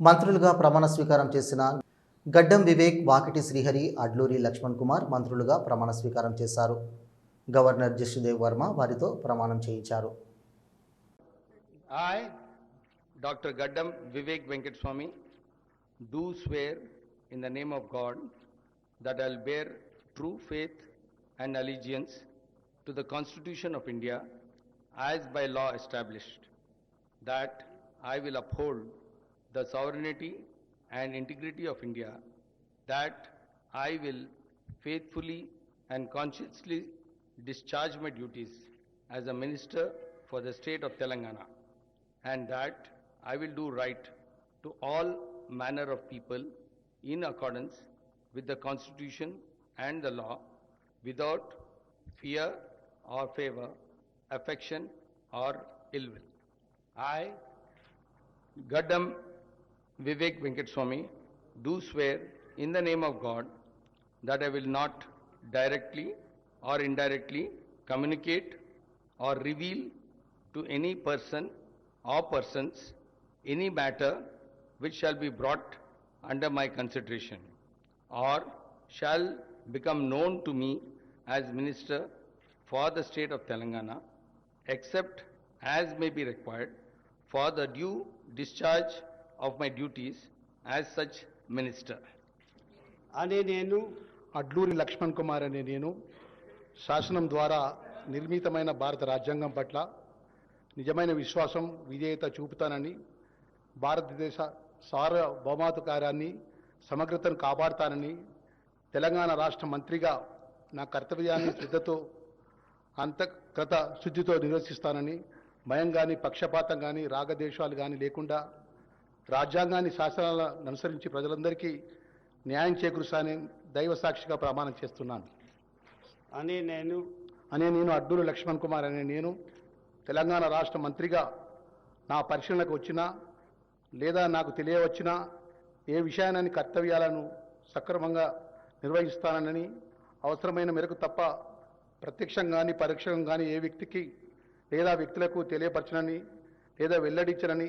మంత్రులుగా ప్రమాణ స్వీకారం చేసిన గడ్డం వివేక్ వాకిటి శ్రీహరి అడ్లూరి లక్ష్మణ్ కుమార్ మంత్రులుగా ప్రమాణ స్వీకారం చేశారు. గవర్నర్ జస్టుదేవ్ వర్మ వారితో ప్రమాణం చేయించారు. I doctor Gaddam Vivek Venkata Swamy do swear in the name of God that I'll bear true faith and allegiance to the Constitution of India as by law established that I will uphold the sovereignty and integrity of India, that I will faithfully and conscientiously discharge my duties as a minister for the state of Telangana and that I will do right to all manner of people in accordance with the Constitution and the law without fear or favor, affection or ill will. I, Gaddam Vivek Venkateswamy, do swear in the name of God that I will not directly or indirectly communicate or reveal to any person or persons any matter which shall be brought under my consideration or shall become known to me as minister for the state of Telangana except as may be required for the due discharge of my duties as such minister. అనే నేను అడ్లూరి లక్ష్మణ్ కుమార్ అనే నేను శాసనం ద్వారా నిర్మితమైన భారత రాజ్యాంగం పట్ల నిజమైన విశ్వాసం విధేయత చూపుతానని భారతదేశ సార్వభౌమాధికారాన్ని సమగ్రతను కాపాడుతానని తెలంగాణ రాష్ట్ర మంత్రిగా నా కర్తవ్యాన్ని శ్రద్ధతో అంతఃకృత శుద్ధితో నిర్వహిస్తానని భయం కానీ పక్షపాతం కానీ రాగదేశాలు కానీ లేకుండా రాజ్యాంగాన్ని శాసనాలను అనుసరించి ప్రజలందరికీ న్యాయం చేకూరుస్తానని దైవ సాక్షిగా ప్రమాణం చేస్తున్నాను. అనే నేను అనే నేను అడ్డూరు లక్ష్మణ్ కుమార్ అనే నేను తెలంగాణ రాష్ట్ర మంత్రిగా నా పరిశీలనకు వచ్చినా లేదా నాకు తెలియవచ్చినా ఏ విషయాన్ని కర్తవ్యాలను సక్రమంగా నిర్వహిస్తానని అవసరమైన మేరకు తప్ప ప్రత్యక్షం కానీ పరోక్షం కానీ ఏ వ్యక్తికి లేదా వ్యక్తులకు తెలియపరచనని లేదా వెల్లడించనని